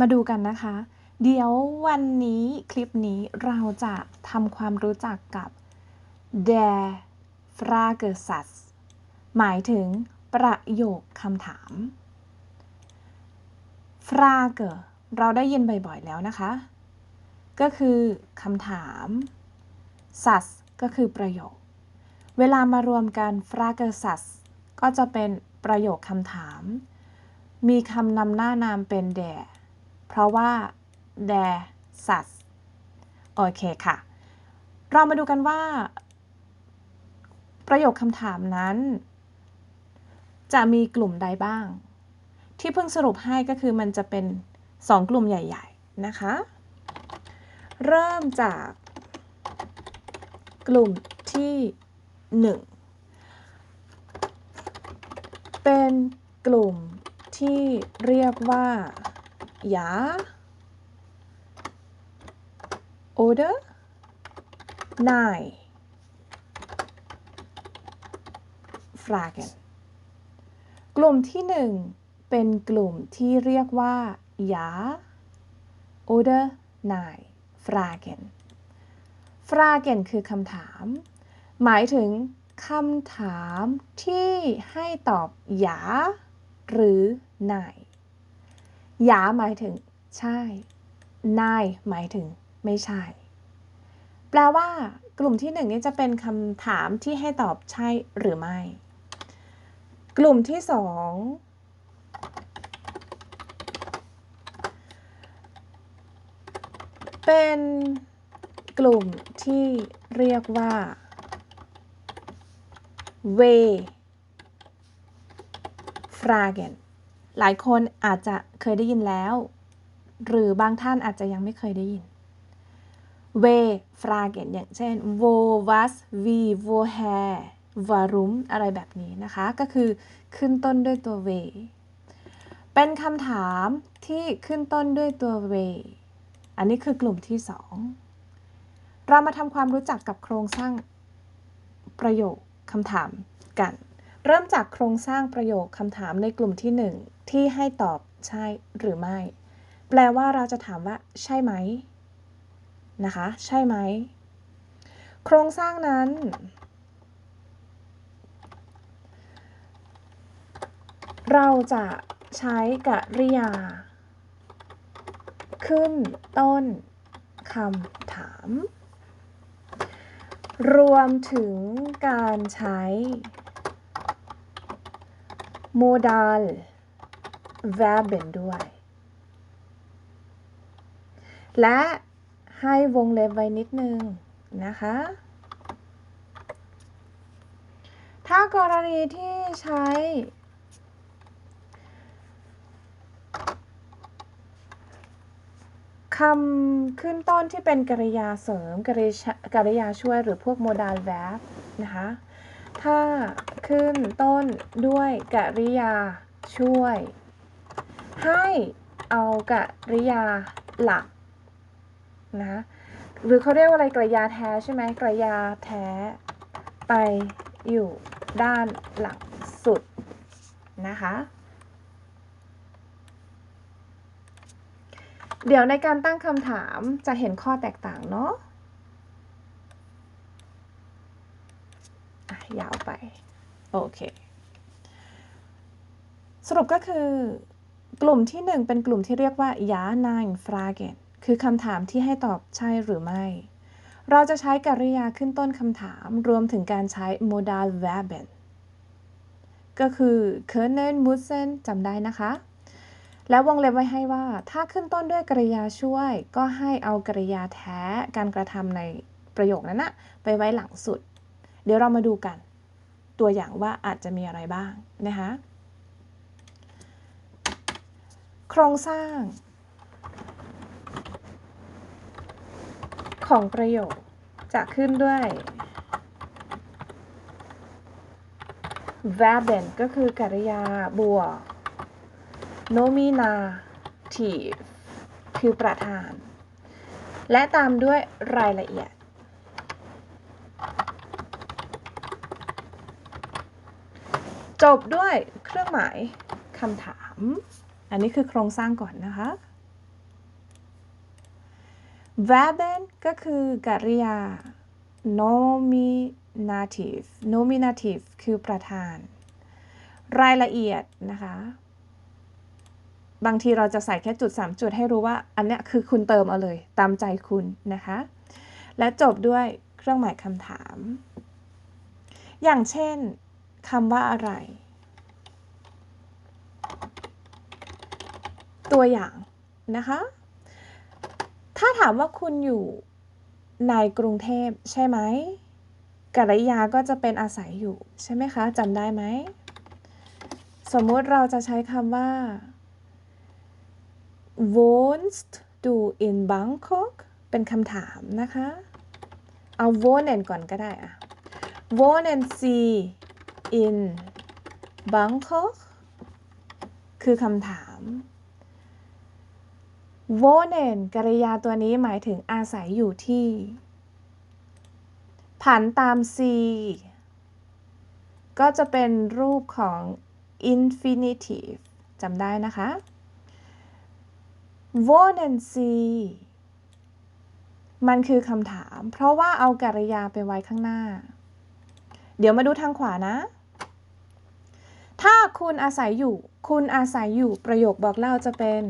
มาดูกันนะคะ เดี๋ยววันนี้คลิปนี้เราจะทำความรู้จักกับ der Fragesatz หมายถึงประโยคคำถาม Frage เราได้ยินบ่อยๆแล้วนะคะ ก็คือคำถาม Satz ก็คือประโยค เวลามารวมกัน Fragesatz ก็จะเป็นประโยคคำถาม มีคำนำหน้านามเป็น der เพราะว่า der Satz โอเคค่ะ เรามาดูกันว่า ประโยคคำถามนั้น จะมีกลุ่มใดบ้าง ที่เพิ่งสรุปให้ก็คือมันจะเป็น 2 กลุ่มใหญ่ ๆ นะคะ เริ่มจากกลุ่มที่ 1 เป็นกลุ่มที่เรียกว่า ja oder nein Fragen กลุ่มที่หนึ่งเป็นกลุ่มที่เรียกว่า ja oder nein Fragen Fragen คือคำถาม หมายถึงคำถามที่ให้ตอบ ja หรือ nein หยาหมายถึง ใช่ นายหมายถึง ไม่ใช่ แปลว่ากลุ่มที่หนึ่งนี้จะเป็นคำถามที่ให้ตอบใช่หรือไม่ กลุ่มที่สองเป็นกลุ่มที่เรียกว่า w fragen หลายคนอาจจะเคยได้ยินแล้ว หรือบางท่านอาจจะยังไม่เคยได้ยิน w fragen อย่างเช่น wo was wie woher warum อะไรแบบนี้นะคะ ก็คือขึ้นต้นด้วยตัว w เป็นคำถามที่ขึ้นต้นด้วยตัว w อันนี้คือกลุ่มที่2เรามาทำความรู้จักกับโครงสร้างประโยคคำถามกัน เริ่มจากโครงสร้างประโยคคำถามในกลุ่มที่1 ที่ให้ตอบใช่หรือไม่ แปลว่าเราจะถามว่า ใช่ไหมนะคะ ใช่ไหม โครงสร้างนั้น เราจะใช้กริยา ขึ้นต้นคำถาม รวมถึงการใช้ modal verben ด้วย และให้วงเล็บไว้นิดนึงนะคะ ถ้ากรณีที่ใช้ คำขึ้นต้นที่เป็นกริยาเสริม กริยากริยาช่วยหรือพวก modal verb นะคะ ถ้าขึ้นต้นด้วยกริยาช่วย ให้เอากริยาหลักนะหรือเขาเรียกว่าอะไรกริยาแท้ใช่ไหมกริยาแท้ไปอยู่ด้านหลังสุดนะคะเดี๋ยวในการตั้งคำถามจะเห็นข้อแตกต่างเนาะะยาวไป โอเค สรุปก็คือ กลุ่มที่ 1 เป็นกลุ่มที่เรียกว่า ja nein fragen คือคำถามที่ให้ตอบใช่หรือไม่ เราจะใช้กริยาขึ้นต้นคำถามรวมถึงการใช้ modal verben ก็คือ können müssen จำได้นะคะ แล้ววงเล็บไว้ให้ว่า ถ้าขึ้นต้นด้วยกริยาช่วย ก็ให้เอากริยาแท้การกระทำในประโยคนั้นนะไปไว้หลังสุด เดี๋ยวเรามาดูกัน ตัวอย่างว่าอาจจะมีอะไรบ้างนะคะ โครงสร้าง ของประโยคจะขึ้นด้วย verben ก็คือกริยาบวก nominative คือประธาน และตามด้วยรายละเอียด จบด้วยเครื่องหมายคำถาม อันนี้คือโครงสร้างก่อนนะคะ verben ก็คือกริยา nominative nominative คือประธาน รายละเอียดนะคะ บางทีเราจะใส่แค่จุด 3 จุดให้รู้ว่า อันเนี้ยคือคุณเติมเอาเลย ตามใจคุณนะคะ และจบด้วยเครื่องหมายคำถาม อย่างเช่นคำว่าอะไร ตัวอย่างนะคะ ถ้าถามว่าคุณอยู่ในกรุงเทพใช่ไหมกริยาก็จะเป็นอาศัยอยู่ใช่ไหมคะจำได้ไหม สมมุติเราจะใช้คำว่า wohnst du in Bangkok เป็นคำถามนะคะ เอา wohnen ก่อนก็ได้อะ wohnen Sie in Bangkok คือคำถาม wohnen กริยาตัวนี้หมายถึงอาศัยอยู่ที่ ผันตาม sie ก็จะเป็นรูปของ infinitive จำได้นะคะ wohnen Sie มันคือคำถาม เพราะว่าเอากริยาไปไว้ข้างหน้า เดี๋ยวมาดูทางขวานะ ถ้าคุณอาศัยอยู่ คุณอาศัยอยู่ประโยคบอกเล่าจะเป็น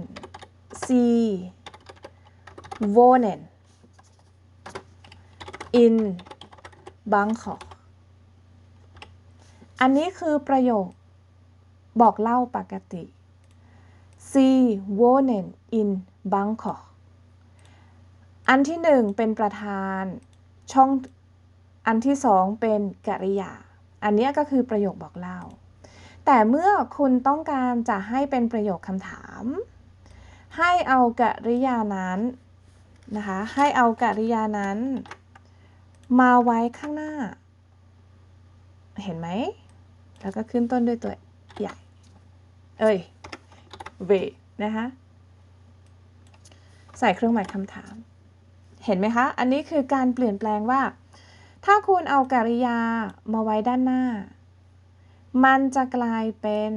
wohnen in Bangkok อันนี้คือประโยคบอกเล่าปกติ Sie wohnen in Bangkok อันที่หนึ่งเป็นประธานช่องอันที่สองเป็นกริยา อันนี้ก็คือประโยคบอกเล่า แต่เมื่อคุณต้องการจะให้เป็นประโยคคำถาม ให้เอากริยานั้นนะคะ ให้เอากริยานั้น มาไว้ข้างหน้า เห็นไหม แล้วก็ขึ้นต้นด้วยตัวใหญ่ เอ้ย เว นะคะ ใส่เครื่องหมายคำถาม เห็นไหมคะ อันนี้คือการเปลี่ยนแปลงว่า ถ้าคุณเอากริยามาไว้ด้านหน้า มันจะกลายเป็น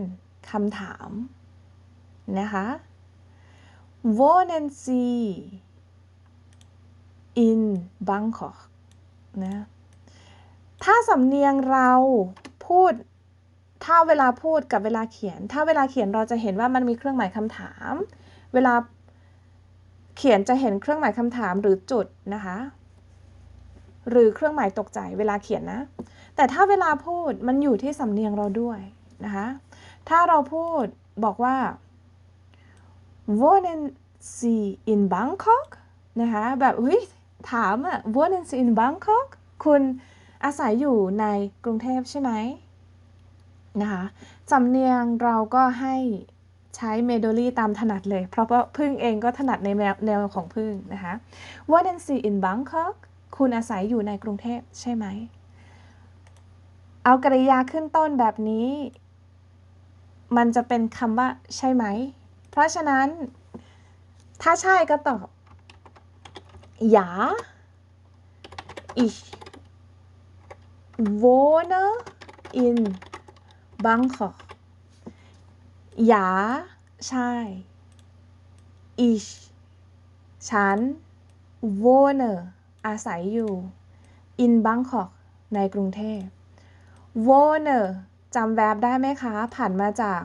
คำถามนะคะ wohnen Sie in Bangkok นะถ้าสำเนียงเราพูดถ้าเวลาพูดกับเวลาเขียน ถ้าเวลาเขียนเราจะเห็นว่ามันมีเครื่องหมายคำถาม เวลาเขียนจะเห็นเครื่องหมายคำถามหรือจุดนะคะ หรือเครื่องหมายตกใจเวลาเขียนนะ แต่ถ้าเวลาพูดมันอยู่ที่สำเนียงเราด้วยนะคะ ถ้าเราพูดบอกว่า wohnen Sie in Bangkok นะคะแบบเฮ้ยถามอะ wohnen Sie in Bangkok คุณอาศัยอยู่ในกรุงเทพใช่ไหมนะคะสำเนียงเราก็ให้ใช้เมโดลี่ตามถนัดเลย เพราะว่าพึ่งเองก็ถนัดในแนวของพึ่งนะคะ wohnen Sie in Bangkok คุณอาศัยอยู่ในกรุงเทพใช่ไหม เอากริยาขึ้นต้นแบบนี้ มันจะเป็นคำว่าใช่ไหม ราะฉะนั้น ถ้าใช่ก็ตอบ ja ich wohne in Bangkok ja ใช่ ich ฉัน wohne อาศัยอยู่ in Bangkok ในกรุงเทพ wohne จำแวบได้ไหมคะ ผ่านมาจาก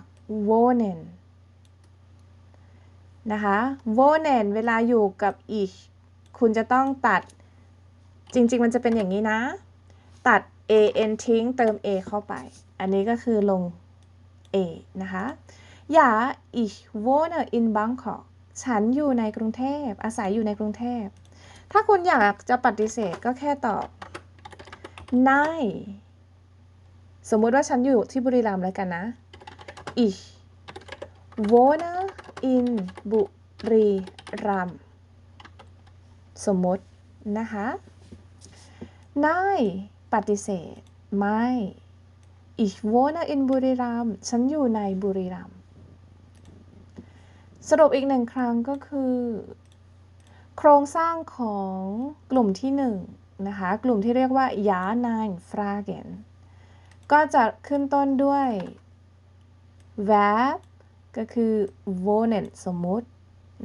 wohnen นะคะ wohnen เวลาอยู่กับ ich คุณจะต้องตัด จริง ๆ มันจะเป็นอย่างนี้นะ ตัด an ทิ้งเติม a เข้าไป อันนี้ก็คือลง a นะคะ ja ich wohne in Bangkok ฉันอยู่ในกรุงเทพ อาศัยอยู่ในกรุงเทพ ถ้าคุณอยากจะปฏิเสธก็แค่ตอบ nein สมมุติว่าฉันอยู่ที่บุรีรัมย์แล้วกันนะ ich wohne in บุรีรัมสมมตินะคะ nein ปฏิเสธ ไม่ ich wohne in บุรีรัมฉันอยู่ในบุรีรัมสรุปอีกหนึ่งครั้งก็คือ โครงสร้างของกลุ่มที่หนึ่งนะคะ กลุ่มที่เรียกว่า ja nein fragen ก็จะขึ้นต้นด้วย verb ก็คือ wohnen สมมติ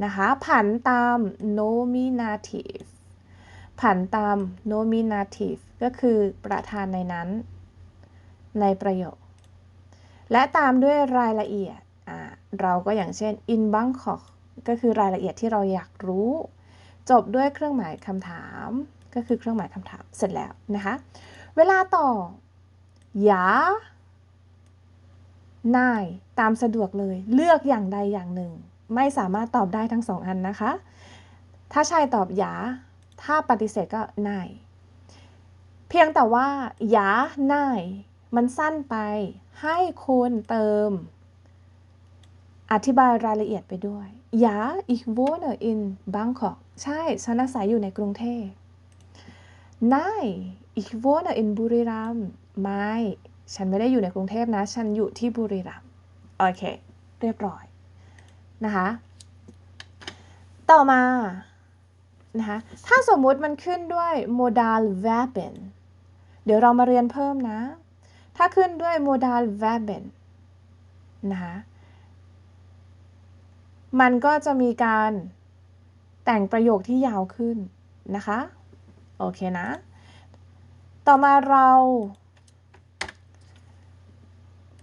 นะคะ ผันตาม nominative ผันตาม nominative ก็คือประธานในนั้น ในประโยค และตามด้วยรายละเอียดอ่าเราก็อย่างเช่น in Bangkok ก็คือรายละเอียดที่เราอยากรู้ จบด้วยเครื่องหมายคำถาม ก็คือเครื่องหมายคำถามเสร็จแล้วนะคะ เวลาต่อยา นายตามสะดวกเลย เลือกอย่างใดอย่างหนึ่ง ไม่สามารถตอบได้ทั้งสองอันนะคะ ถ้าใช่ตอบหยา ถ้าปฏิเสธก็นายเพียงแต่ว่าหยานายมันสั้นไป ให้คุณเติม อธิบายรายละเอียดไปด้วย Ja, ich wohne in Bangkok ใช่ฉันอาศัยอยู่ในกรุงเทพ Nein, ich wohne in บุรีรัมย์ไม่ ฉันไม่ได้อยู่ในกรุงเทพนะ ฉันอยู่ที่บุรีรัมย์โอเค เรียบร้อยนะคะ ต่อมานะคะถ้าสมมุติมันขึ้นด้วย modal verben เดี๋ยวเรามาเรียนเพิ่มนะ ถ้าขึ้นด้วย modal verben นะคะมันก็จะมีการแต่งประโยคที่ยาวขึ้นนะคะ โอเคนะ ต่อมาเรา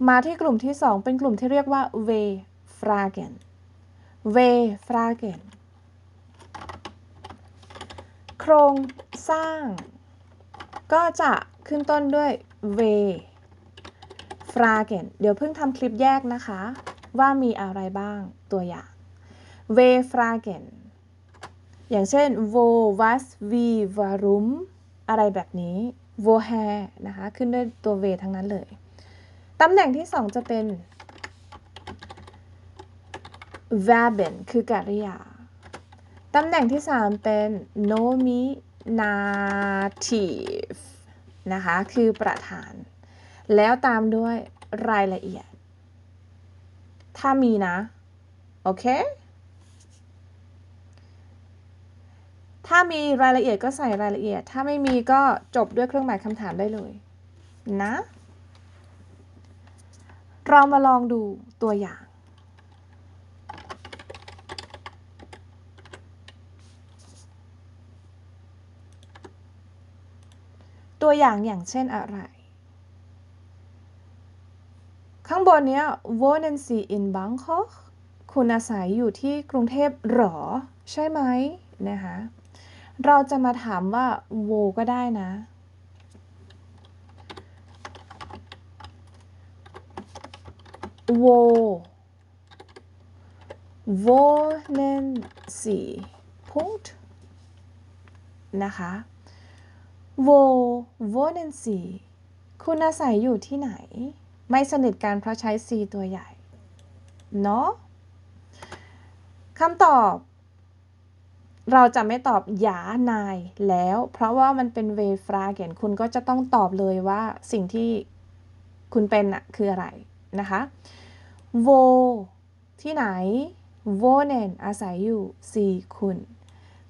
มาที่กลุ่มที่ 2 เป็นกลุ่มที่เรียกว่า v fragen v fragen โครงสร้าง ก็จะขึ้นต้นด้วย v fragen เดี๋ยวเพิ่งทำคลิปแยกนะคะ ว่ามีอะไรบ้างตัวอย่าง v fragen อย่างเช่น wo was wie warum อะไรแบบนี้ woher นะคะ ขึ้นด้วยตัว v ทั้งนั้นเลย ตำแหน่งที่ 2 จะเป็น verben คือกริยา ตำแหน่งที่ 3 เป็น nominative นะคะ คือประธาน แล้วตามด้วยรายละเอียด ถ้ามีนะ โอเค ถ้ามีรายละเอียดก็ใส่รายละเอียด ถ้าไม่มีก็จบด้วยเครื่องหมายคำถามได้เลย นะ เรามาลองดูตัวอย่าง ตัวอย่างอย่างเช่นอะไร ข้างบนเนี้ย wohnen Sie in Bangkok คุณอาศัยอยู่ที่กรุงเทพหรอ ใช่ไหมนะคะ เราจะมาถามว่า wo ก็ได้นะ wo wohnen Sie Punkt นะคะ wo wohnen Sie คุณอาศัยอยู่ที่ไหน ไม่สนิทกันเพราะใช้ C ตัวใหญ่ เนาะคำตอบ เราจะไม่ตอบหยานายแล้ว เพราะว่ามันเป็นเวฟราเกนคุณก็จะต้องตอบเลยว่าสิ่งที่คุณเป็นอะคืออะไร นะคะ โว ที่ไหน โวเนนอาศัยอยู่สี่คุณ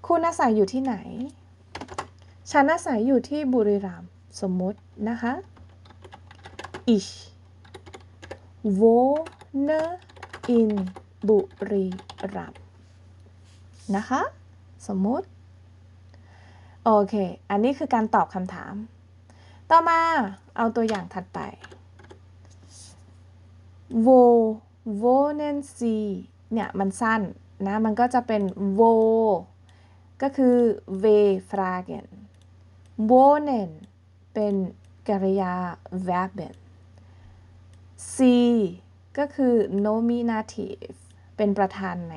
คุณอาศัยอยู่ที่ไหน ฉันอาศัยอยู่ที่บุรีรัมย์สมมตินะคะ ich wohne in บุรีรัมย์นะคะ สมมุติ โอเค อันนี้คือการตอบคำถาม ต่อมาเอาตัวอย่างถัดไป wo wohnen Sie เนี่ยมันสั้นนะมันก็จะเป็น wo ก็คือ v fragen wohnen เป็นกริยา verben si ก็คือ nominative เป็นประธานใน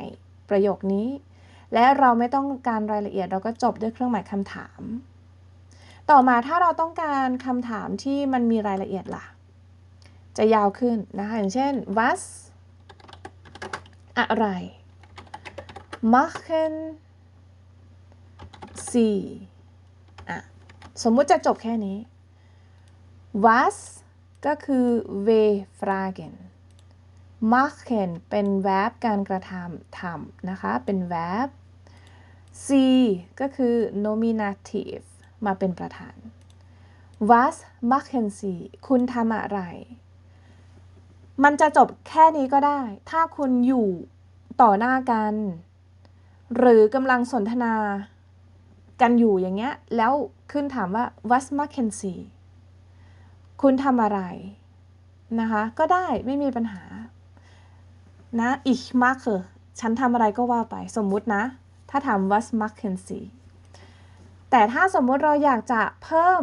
ประโยคนี้ และเราไม่ต้องการรายละเอียดเราก็จบด้วยเครื่องหมายคำถาม ต่อมาถ้าเราต้องการคำถามที่มันมีรายละเอียดล่ะ จะยาวขึ้นนะคะอย่างเช่น was อะไร machen sie อะสมมุติจะจบแค่นี้ was ก็คือ v fragen machen เป็น verb การกระทำทำนะคะ เป็น verb sie ก็คือ nominative มาเป็นประธาน was machen sie คุณทำอะไร มันจะจบแค่นี้ก็ได้ ถ้าคุณอยู่ต่อหน้ากัน หรือกำลังสนทนากันอยู่อย่างเงี้ย แล้วขึ้นถามว่า was machen Sie คุณทำอะไรนะคะ ก็ได้ไม่มีปัญหา นะ ich mache ฉันทำอะไรก็ว่าไป สมมุตินะ ถ้าถาม was machen Sie แต่ถ้าสมมุติเราอยากจะเพิ่ม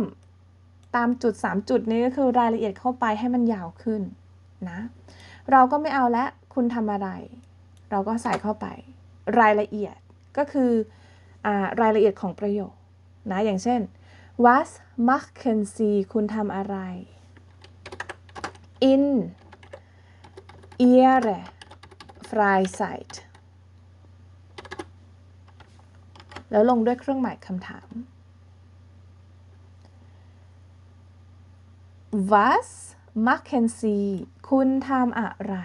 ตามจุด 3 จุดนี้ก็คือรายละเอียดเข้าไปให้มันยาวขึ้น นะ เราก็ไม่เอาและคุณทำอะไร เราก็ใส่เข้าไป รายละเอียดก็คืออรายละเอียดของประโยคนะอย่างเช่น was machen Sie คุณทำอะไร in ihre Freizeit แล้วลงด้วยเครื่องหมายคำถาม was machen Sie คุณทำอะไร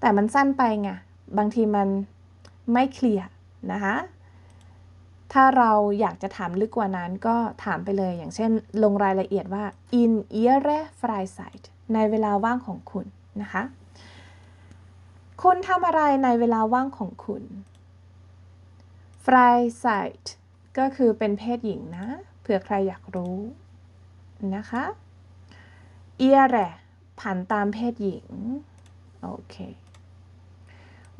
แต่มันสั้นไปไง บางทีมันไม่เคลียร์นะคะถ้าเราอยากจะถามลึกกว่านั้นก็ถามไปเลยอย่างเช่น ลงรายละเอียดว่า in ihre Freizeit ในเวลาว่างของคุณนะคะ คุณทำอะไรในเวลาว่างของคุณ Freizeit ก็คือเป็นเพศหญิงนะ เผื่อใครอยากรู้นะคะ ihre ผันตามเพศหญิง โอเค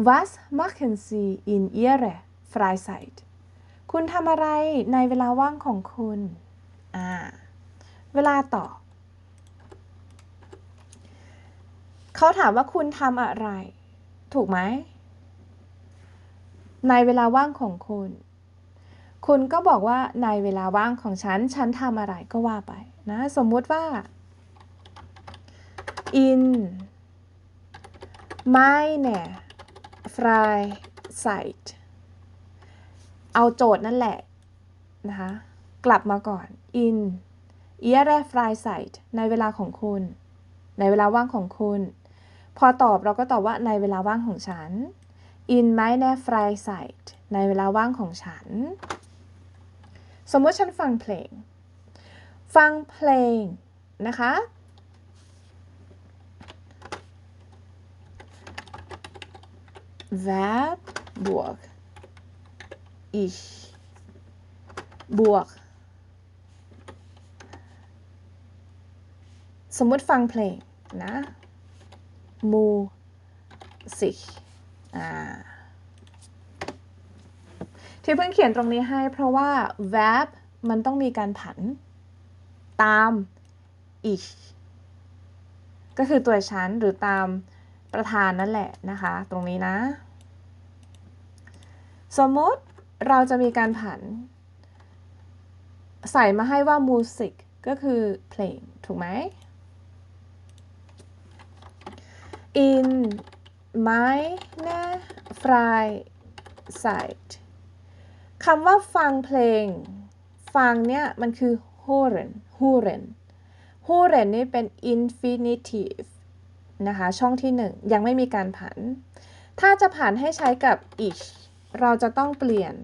Was machen Sie in Ihrer Freizeit คุณทำอะไรในเวลาว่างของคุณ อ่า เวลาตอบเขาถามว่าคุณทำอะไร ถูกไหม ในเวลาว่างของคุณ คุณก็บอกว่าในเวลาว่างของฉัน ฉันทำอะไรก็ว่าไปนะ สมมุติว่า in meine Freizeit เอาโจทย์นั่นแหละนะคะกลับมาก่อน in ihre Freizeit ในเวลาของคุณ ในเวลาว่างของคุณ พอตอบเราก็ตอบว่าในเวลาว่างของฉัน in meine Freizeit ในเวลาว่างของฉัน สมมติฉันฟังเพลง ฟังเพลงนะคะ Verb บวก ich บวก สมมติฟังเพลงนะ music อ่าที่เพิ่งเขียนตรงนี้ให้เพราะว่า verb มันต้องมีการผัน ตาม ich ก็คือตัวฉันหรือตาม ประธานนั่นแหละนะคะ ตรงนี้นะ สมมติเราจะมีการผัน ใส่มาให้ว่า music ก็คือเพลง ถูกไหม in meine Freizeit คำว่าฟังเพลง ฟังเนี่ยมันคือ hören hören hören นี่เป็น infinitive นะคะ ช่องที่ 1 ยังไม่มีการผัน ถ้าจะผันให้ใช้กับ ich เราจะต้องเปลี่ยน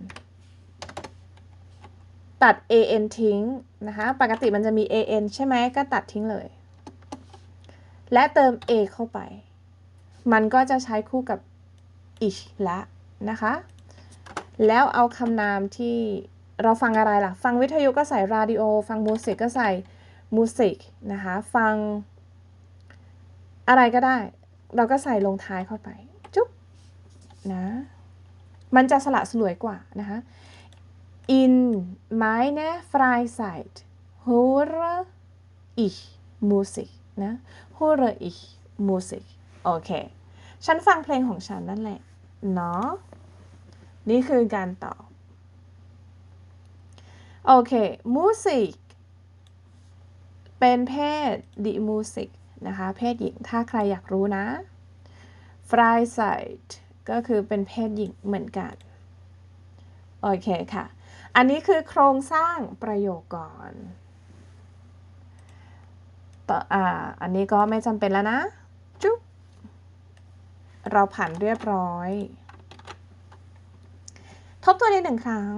ตัด an ทิ้งนะคะ ปกติมันจะมี an ใช่ไหมก็ตัดทิ้งเลย และเติม a เข้าไป มันก็จะใช้คู่กับ ich ละนะคะ แล้วเอาคำนามที่เราฟังอะไรล่ะ ฟังวิทยุก็ใส่ radio ฟังมูสิกก็ใส่ music นะคะ ฟัง อะไรก็ได้ เราก็ใส่ลงท้ายเข้าไป จุ๊บนะ มันจะสละสลวยกว่านะคะ in meine Freizeit höre ich Musik นะ höre ich Musik โอเค ฉันฟังเพลงของฉันนั่นแหละ เนาะ นี่คือการตอบ โอเค Musik เป็นเพศ die Musik นะคะ เพศหญิงถ้าใครอยากรู้นะ Freizeit ก็คือเป็นเพศหญิงเหมือนกัน โอเคค่ะ อันนี้คือโครงสร้างประโยคก่อนต่ออ่าอันนี้ก็ไม่จำเป็นแล้วนะ จุ๊บ เราผ่านเรียบร้อย ทบทวนอีกหนึ่งครั้ง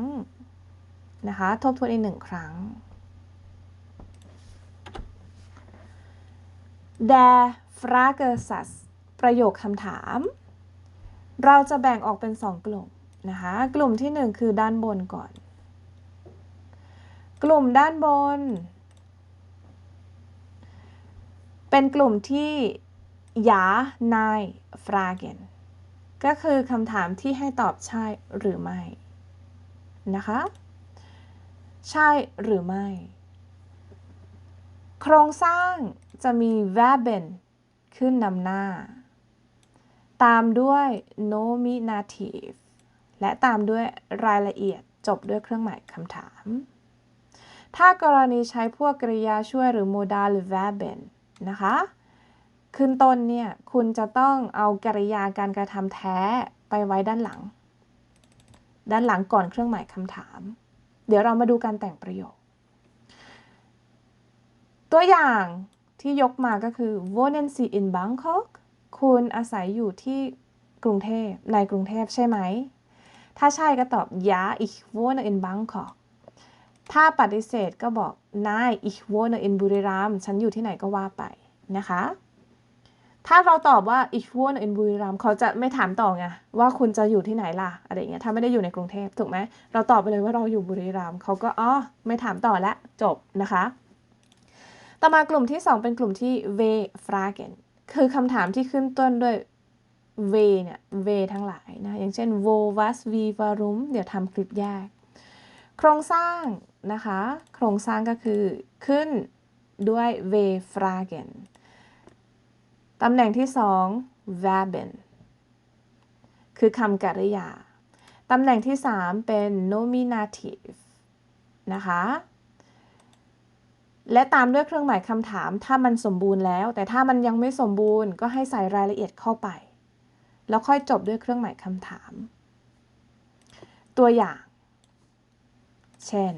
นะคะ ทบทวนอีกหนึ่งครั้ง der Fragesatz ประโยคคำถาม เราจะแบ่งออกเป็นสองกลุ่มนะคะ กลุ่มที่หนึ่งคือด้านบนก่อน กลุ่มด้านบน เป็นกลุ่มที่ยานายฟราเกนก็คือคำถามที่ให้ตอบใช่หรือไม่นะคะ ใช่หรือไม่ โครงสร้างจะมี verben ขึ้นนำหน้า ตามด้วย nominative และตามด้วยรายละเอียดจบด้วยเครื่องหมายคำถาม ถ้ากรณีใช้พวกกริยาช่วยหรือ modal หรือ verben นะคะ ขึ้นต้นเนี่ย คุณจะต้องเอากริยาการกระทำแท้ไปไว้ด้านหลัง ด้านหลังก่อนเครื่องหมายคำถาม เดี๋ยวเรามาดูการแต่งประโยค ตัวอย่างที่ยกมาก็คือ wohnen Sie in Bangkok คุณอาศัยอยู่ที่กรุงเทพในกรุงเทพใช่ไหม ถ้าใช่ก็ตอบ ja ich wohne in Bangkok ถ้าปฏิเสธก็บอก nein ich wohne in Buriram ฉันอยู่ที่ไหนก็ว่าไปนะคะ ถ้าเราตอบว่า ich wohne in Buriram เขาจะไม่ถามต่อไงว่าคุณจะอยู่ที่ไหนล่ะอะไรเงี้ยถ้าไม่ได้อยู่ในกรุงเทพถูกไหมเราตอบไปเลยว่าเราอยู่บุรีรัมย์เขาก็อ๋อไม่ถามต่อละจบนะคะ ต่อมากลุ่มที่ 2 เป็นกลุ่มที่ v fragen คือคำถามที่ขึ้นต้นด้วย v เนี่ย v ทั้งหลายนะ อย่างเช่น wo was wie warum เดี๋ยวทำคลิปแยก โครงสร้างนะคะ โครงสร้างก็คือขึ้นด้วย v fragen ตำแหน่งที่2 verben คือคำกริยา ตำแหน่งที่ 3 เป็น nominative นะคะ และตามด้วยเครื่องหมายคำถาม ถ้ามันสมบูรณ์แล้ว แต่ถ้ามันยังไม่สมบูรณ์ ก็ให้ใส่รายละเอียดเข้าไป แล้วค่อยจบด้วยเครื่องหมายคำถาม ตัวอย่าง เช่น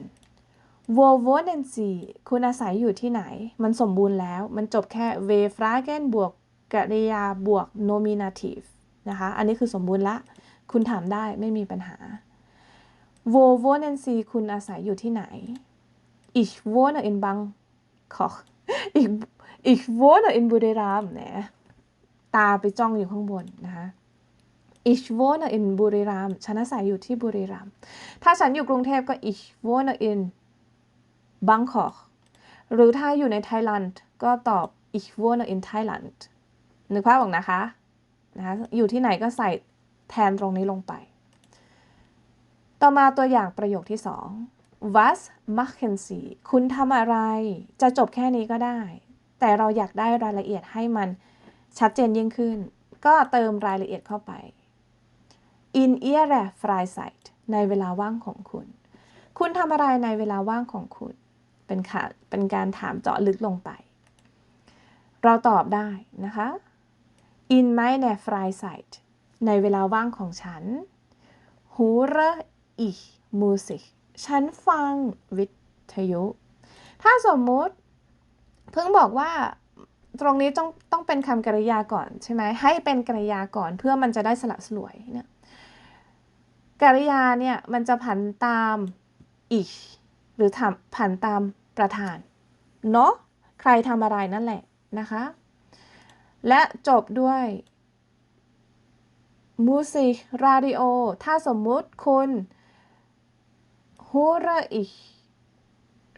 wo wohnen Sie คุณอาศัยอยู่ที่ไหน มันสมบูรณ์แล้ว มันจบแค่ w fragen บวกกริยาบวก nominative นะคะ อันนี้คือสมบูรณ์ละ คุณถามได้ไม่มีปัญหา wo wohnen Sie คุณอาศัยอยู่ที่ไหน ich wohne in Bangkok ich ich wohne in Buriram นะตาไปจ้องอยู่ข้างบนนะคะ ich wohne in Buriram ฉันอาศัยอยู่ที่บุรีรัมย์ถ้าฉันอยู่กรุงเทพก็ ich wohne in Bangkok หรือถ้าอยู่ในไทยแลนด์ก็ตอบ ich wohne in Thailand นึกภาพออกนะคะนะคะ อยู่ที่ไหนก็ใส่แทนตรงนี้ลงไป ต่อมาตัวอย่างประโยคที่2 was machen Sie คุณทำอะไร จะจบแค่นี้ก็ได้ แต่เราอยากได้รายละเอียดให้มันชัดเจนยิ่งขึ้น ก็เติมรายละเอียดเข้าไป in ihre Freizeit ในเวลาว่างของคุณ คุณทำอะไรในเวลาว่างของคุณ เป็นค่ะเป็นการถามเจาะลึกลงไป เราตอบได้นะคะ in meine Freizeit ในเวลาว่างของฉัน höre ich Musik ฉันฟังวิทยุ ถ้าสมมุติ เพิ่งบอกว่าตรงนี้ต้องต้องเป็นคำกริยาก่อนใช่ไหมให้เป็นกริยาก่อนเพื่อมันจะได้สละสลวยเนี่ยกริยาเนี่ยมันจะผันตาม ich หรือทำผันตามประธานเนาะใครทำอะไรนั่นแหละนะคะ และจบด้วย Musik Radio ถ้าสมมุติคุณ höre ich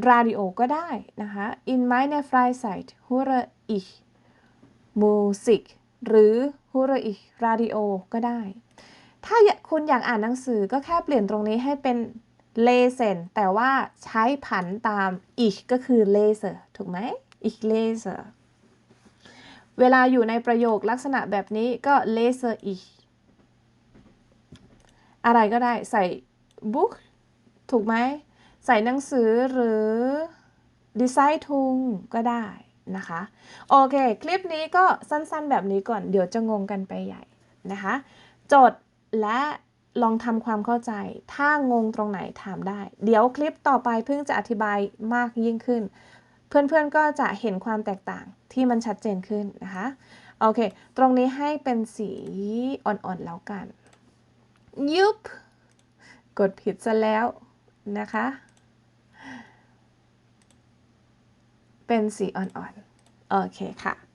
Radio ก็ได้นะคะ in meine Freizeit höre ich Musik หรือ höre ich Radio ก็ได้ ถ้าคุณอยากอ่านหนังสือก็แค่เปลี่ยนตรงนี้ให้เป็น lesen แต่ว่าใช้ผันตาม ich ก็คือ lese ถูกไหม ich lese เวลาอยู่ในประโยคลักษณะแบบนี้ก็ lese ich อะไรก็ได้ใส่ book ถูกไหมใส่หนังสือหรือ design ทุงก็ได้นะคะ โอเค คลิปนี้ก็สั้นๆแบบนี้ก่อนเดี๋ยวจะงงกันไปใหญ่นะคะ จดและลองทำความเข้าใจ ถ้างงตรงไหนถามได้ เดี๋ยวคลิปต่อไปเพิ่งจะอธิบายมากยิ่งขึ้น เพื่อนๆก็จะเห็นความแตกต่างที่มันชัดเจนขึ้นนะคะ โอเค ตรงนี้ให้เป็นสีอ่อนๆแล้วกัน ยุบ กดผิดซะแล้ว นะคะ เป็นสีอ่อนๆ โอเคค่ะ